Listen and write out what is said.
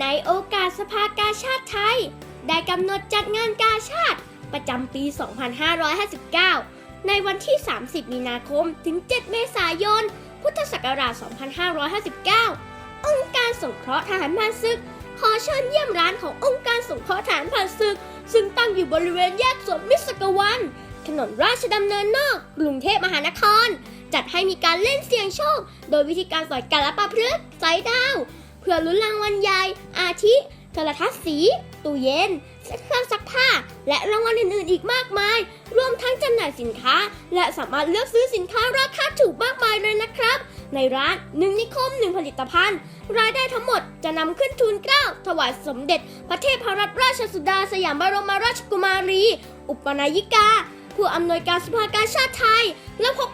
ในโอกาสสภากาชาติไทย ได้กำหนดจัดงานกาชาติประจำปี 2559 ในวันที่ 30 มีนาคม ถึง 7 เมษายน พุทธศักราช 2559 องค์การสงเคราะห์ทหารผ่านศึก ขอเชิญเยี่ยมร้านขององค์การสงเคราะห์ทหารผ่านศึก ซึ่งตั้งอยู่บริเวณแยกสวนมิสกวัน ถนนราชดำเนินนอก กรุงเทพมหานคร จัดให้มีการเล่นเสี่ยงโชค โดยวิธีการสอยกาละปะพฤกษ์สายดาว เพื่อลุ้นรางวัลใหญ่อาทิโทรทัศน์สี ตู้เย็นเครื่องซักผ้า และรางวัลอื่นๆ อีกมากมาย รวมทั้งจำหน่ายสินค้า และสามารถเลือกซื้อสินค้าราคาถูกมากมายเลยนะครับ ในร้านหนึ่งนิคมหนึ่งผลิตภัณฑ์ รายได้ทั้งหมดจะนำขึ้นทุนเกล้าถวายสมเด็จ พระเทพรัตนราชสุดาสยามบรมราชกุมารี อุปนายิกา ผู้อำนวยการสภากาชาติไทย แล้วพบกันนะครับ